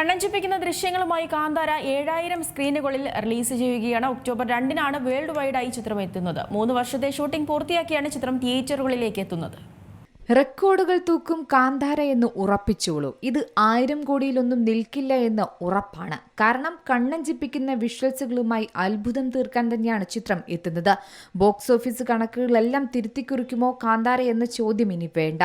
കണ്ണഞ്ചിപ്പിക്കുന്ന ദൃശ്യങ്ങളുമായി കാന്താര ഏഴായിരം സ്ക്രീനുകളിൽ റിലീസ് ചെയ്യുകയാണ്. ഒക്ടോബർ രണ്ടിനാണ് വേൾഡ് വൈഡായി ചിത്രം എത്തുന്നത് മൂന്ന് വർഷത്തെ ഷൂട്ടിംഗ് പൂർത്തിയാക്കിയാണ് ചിത്രം തിയേറ്ററുകളിലേക്ക് എത്തുന്നത്. റെക്കോർഡുകൾ തൂക്കും കാന്താര എന്ന് ഉറപ്പിച്ചോളൂ. ഇത് ആയിരം കോടിയിലൊന്നും നിൽക്കില്ല എന്ന് ഉറപ്പാണ്. കാരണം കണ്ണഞ്ചിപ്പിക്കുന്ന വിഷ്വൽസുകളുമായി അത്ഭുതം തീർക്കാൻ തന്നെയാണ് ചിത്രം എത്തുന്നത്. ബോക്സ് ഓഫീസ് കണക്കുകളെല്ലാം തിരുത്തിക്കുറിക്കുമോ കാന്താര എന്ന ചോദ്യം ഇനി വേണ്ട.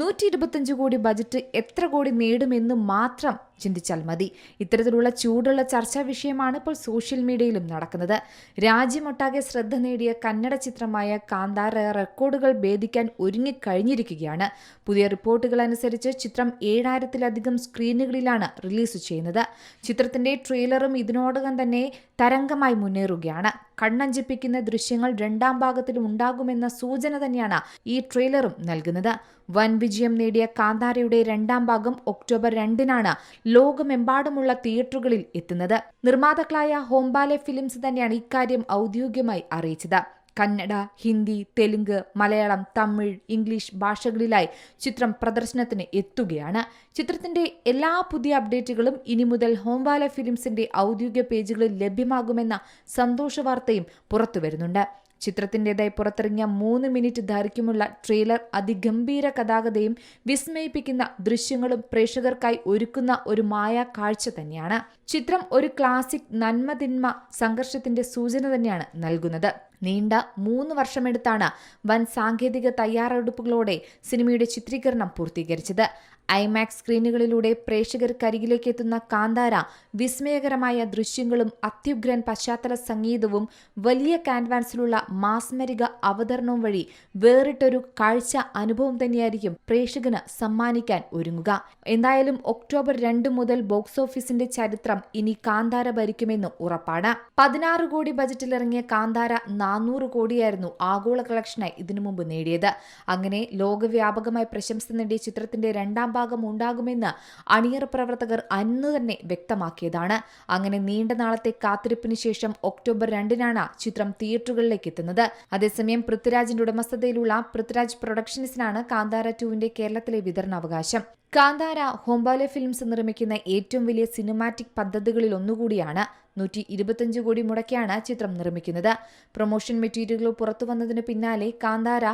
നൂറ്റി കോടി ബജറ്റ് എത്ര കോടി നേടുമെന്ന് മാത്രം ചിന്തിച്ചാൽ മതി. ഇത്തരത്തിലുള്ള ചൂടുള്ള ചർച്ചാ വിഷയമാണ് ഇപ്പോൾ സോഷ്യൽ മീഡിയയിലും നടക്കുന്നത്. രാജ്യമൊട്ടാകെ ശ്രദ്ധ നേടിയ കന്നഡ ചിത്രമായ കാന്താര റെക്കോർഡുകൾ ഭേദിക്കാൻ ഒരുങ്ങിക്കഴിഞ്ഞിരിക്കുകയാണ്. പുതിയ റിപ്പോർട്ടുകൾ അനുസരിച്ച് ചിത്രം ഏഴായിരത്തിലധികം സ്ക്രീനുകളിലാണ് റിലീസ് ചെയ്യുന്നത്. ചിത്രത്തിന്റെ ട്രെയിലറും ഇതിനോടകം തന്നെ തരംഗമായി മുന്നേറുകയാണ്. കണ്ണഞ്ചിപ്പിക്കുന്ന ദൃശ്യങ്ങൾ രണ്ടാം ഭാഗത്തിലും ഉണ്ടാകുമെന്ന സൂചന തന്നെയാണ് ഈ ട്രെയിലറും നൽകുന്നത്. വൻ വിജയം നേടിയ കാന്താരയുടെ രണ്ടാം ഭാഗം ഒക്ടോബർ രണ്ടിനാണ് ലോകമെമ്പാടുമുള്ള തിയേറ്ററുകളിൽ എത്തുന്നത്. നിർമ്മാതാക്കളായ ഹോംബാലെ ഫിലിംസ് തന്നെയാണ് ഇക്കാര്യം ഔദ്യോഗികമായി അറിയിച്ചത്. കന്നഡ ഹിന്ദി തെലുങ്ക് മലയാളം തമിഴ് ഇംഗ്ലീഷ് ഭാഷകളിലായി ചിത്രം പ്രദർശനത്തിന് എത്തുകയാണ്. ചിത്രത്തിന്റെ എല്ലാ പുതിയ അപ്ഡേറ്റുകളും ഇനി മുതൽ ഹോംബാല ഫിലിംസിന്റെ ഔദ്യോഗിക പേജുകളിൽ ലഭ്യമാകുമെന്ന സന്തോഷ വാർത്തയും പുറത്തുവരുന്നുണ്ട്. ചിത്രത്തിന്റെതായി പുറത്തിറങ്ങിയ മൂന്ന് മിനിറ്റ് ദൈർഘ്യമുള്ള ട്രെയിലർ അതിഗംഭീര കഥാഗതയും വിസ്മയിപ്പിക്കുന്ന ദൃശ്യങ്ങളും പ്രേക്ഷകർക്കായി ഒരുക്കുന്ന ഒരു മായ കാഴ്ച തന്നെയാണ്. ചിത്രം ഒരു ക്ലാസിക് നന്മതിന്മ സംഘർഷത്തിന്റെ സൂചന തന്നെയാണ് നൽകുന്നത്. നീണ്ട മൂന്ന് വർഷമെടുത്താണ് വൻ സാങ്കേതിക തയ്യാറെടുപ്പുകളോടെ സിനിമയുടെ ചിത്രീകരണം പൂർത്തീകരിച്ചത്. ഐമാക്സ് സ്ക്രീനുകളിലൂടെ പ്രേക്ഷകർക്കരികിലേക്ക് എത്തുന്ന കാന്താര വിസ്മയകരമായ ദൃശ്യങ്ങളും അത്യുഗ്രൻ പശ്ചാത്തല സംഗീതവും വലിയ കാൻവാൻസിലുള്ള മാസ്മരിക അവതരണവും വഴി വേറിട്ടൊരു കാഴ്ച അനുഭവം തന്നെയായിരിക്കും പ്രേക്ഷകന് സമ്മാനിക്കാൻ ഒരുങ്ങുക. എന്തായാലും ഒക്ടോബർ രണ്ട് മുതൽ ബോക്സ് ഓഫീസിന്റെ ചരിത്രം ഇനി കാന്താര ഭരിക്കുമെന്ന് ഉറപ്പാണ്. പതിനാറ് കോടി ബജറ്റിലിറങ്ങിയ കാന്താര നാനൂറ് കോടിയായിരുന്നു ആഗോള കളക്ഷനായി ഇതിനു മുമ്പ് നേടിയത്. അങ്ങനെ ലോകവ്യാപകമായി പ്രശംസ നേടിയ ചിത്രത്തിന്റെ രണ്ടാം ഭാഗം ഉണ്ടാകുമെന്ന് അണിയർ പ്രവർത്തകർ അന്ന് തന്നെ വ്യക്തമാക്കിയതാണ്. അങ്ങനെ നീണ്ട നാളത്തെ കാത്തിരിപ്പിന് ശേഷം ഒക്ടോബർ രണ്ടിനാണ് ചിത്രം തിയേറ്ററുകളിലേക്ക് എത്തുന്നത്. അതേസമയം പൃഥ്വിരാജിന്റെ ഉടമസ്ഥതയിലുള്ള പൃഥ്വിരാജ് പ്രൊഡക്ഷൻസിനാണ് കാന്താര ടുവിന്റെ കേരളത്തിലെ വിതരണാവകാശം. കാന്താര ഹോംബാലെ ഫിലിംസ് നിർമ്മിക്കുന്ന ഏറ്റവും വലിയ സിനിമാറ്റിക് പദ്ധതികളിൽ ഒന്നുകൂടിയാണ് നൂറ്റി ഇരുപത്തഞ്ച് കോടി മുടക്കിയാണ് ചിത്രം നിർമ്മിക്കുന്നത്. പ്രൊമോഷൻ മെറ്റീരിയലുകൾ പുറത്തു വന്നതിന് പിന്നാലെ കാന്താര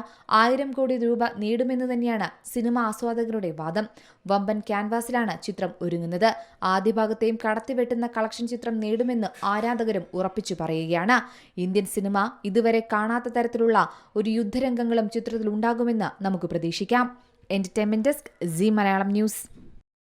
ആയിരം കോടി രൂപ നേടുമെന്ന് തന്നെയാണ് സിനിമ ആസ്വാദകരുടെ വാദം. വമ്പൻ ക്യാൻവാസിലാണ് ചിത്രം ഒരുങ്ങുന്നത്. ആദ്യ ഭാഗത്തെയും കടത്തിവെട്ടുന്ന കളക്ഷൻ ചിത്രം നേടുമെന്ന് ആരാധകരും ഉറപ്പിച്ചു പറയുകയാണ്. ഇന്ത്യൻ സിനിമ ഇതുവരെ കാണാത്ത തരത്തിലുള്ള ഒരു യുദ്ധരംഗങ്ങളും ചിത്രത്തിൽ ഉണ്ടാകുമെന്ന് നമുക്ക് പ്രതീക്ഷിക്കാം. Entertainment desk Zee Malayalam news